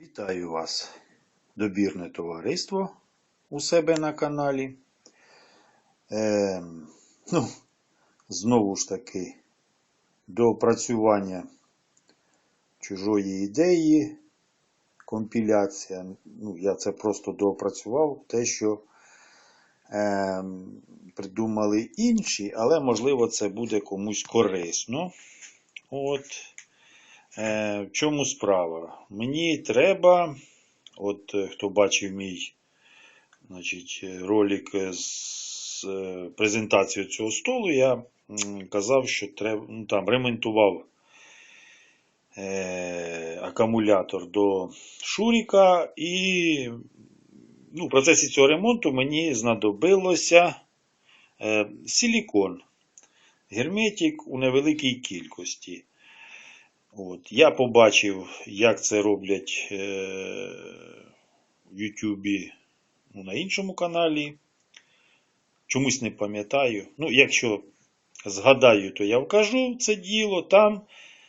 Вітаю вас, добірне товариство у себе на каналі. Е, ну, знову ж таки, до опрацювання чужої ідеї, компіляція. Ну, я це просто доопрацював те, що е, придумали інші, але можливо це буде комусь корисно. От. Е, в чому справа? Мені треба, от е, хто бачив мій значить, е, ролик з презентацією цього столу, я казав, що треба, ну, там ремонтував е, акумулятор до Шуріка, і ну, в процесі цього ремонту мені знадобилося е, силікон, герметик у невеликій кількості. От. Я побачив, як це роблять е, в Ютубі ну, на іншому каналі. Чомусь не пам'ятаю. Ну, якщо згадаю, то я вкажу це діло. Там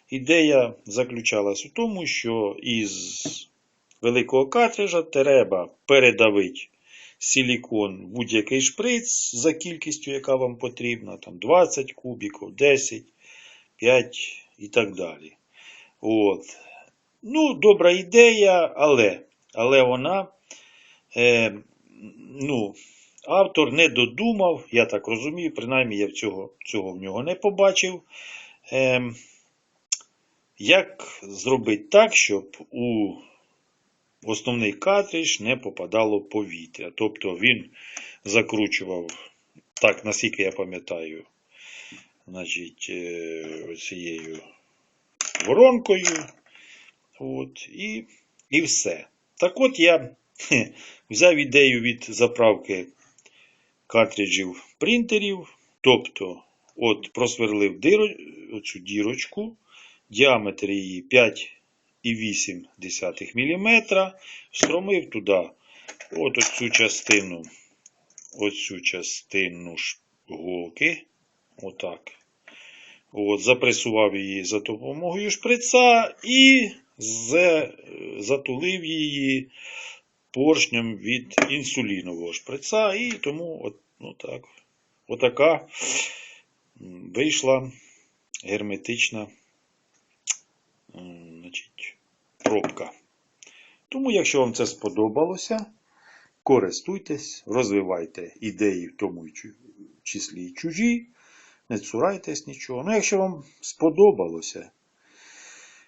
ідея заключалась у тому, що із великого картриджа треба передавити силікон в будь-який шприц за кількістю, яка вам потрібна, там 20 кубіків, 10, 5 і так далі. От. Ну, добра ідея, але але вона, е, ну, автор не додумав, я так розумію, принаймні я цього, цього в нього не побачив. Е, як зробити так, щоб у основний картридж не попадало повітря. Тобто він закручував, так, наскільки я пам'ятаю, значить, е, цією воронкою. От, і, і все. Так от я взяв ідею від заправки картриджів принтерів. Тобто, от просверлив диро, оцю дірочку, діаметр її 5,8 мм, встромив туди от оцю частину, оцю частину голки. Отак. От, запресував її за допомогою шприца і затулив її поршнем від інсулінового шприца. І тому от, ну, так, отака вийшла герметична значить, пробка. Тому, якщо вам це сподобалося, користуйтесь, розвивайте ідеї, в тому числі і чужі не цурайтесь нічого. Ну, якщо вам сподобалося,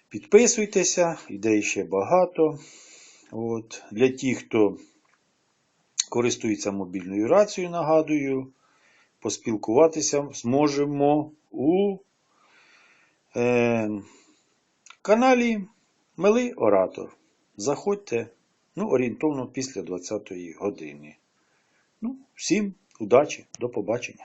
підписуйтеся, ідей ще багато. От. Для тих, хто користується мобільною рацією, нагадую, поспілкуватися зможемо у е, каналі Милий Оратор. Заходьте ну, орієнтовно після 20-ї години. Ну, всім удачі, до побачення.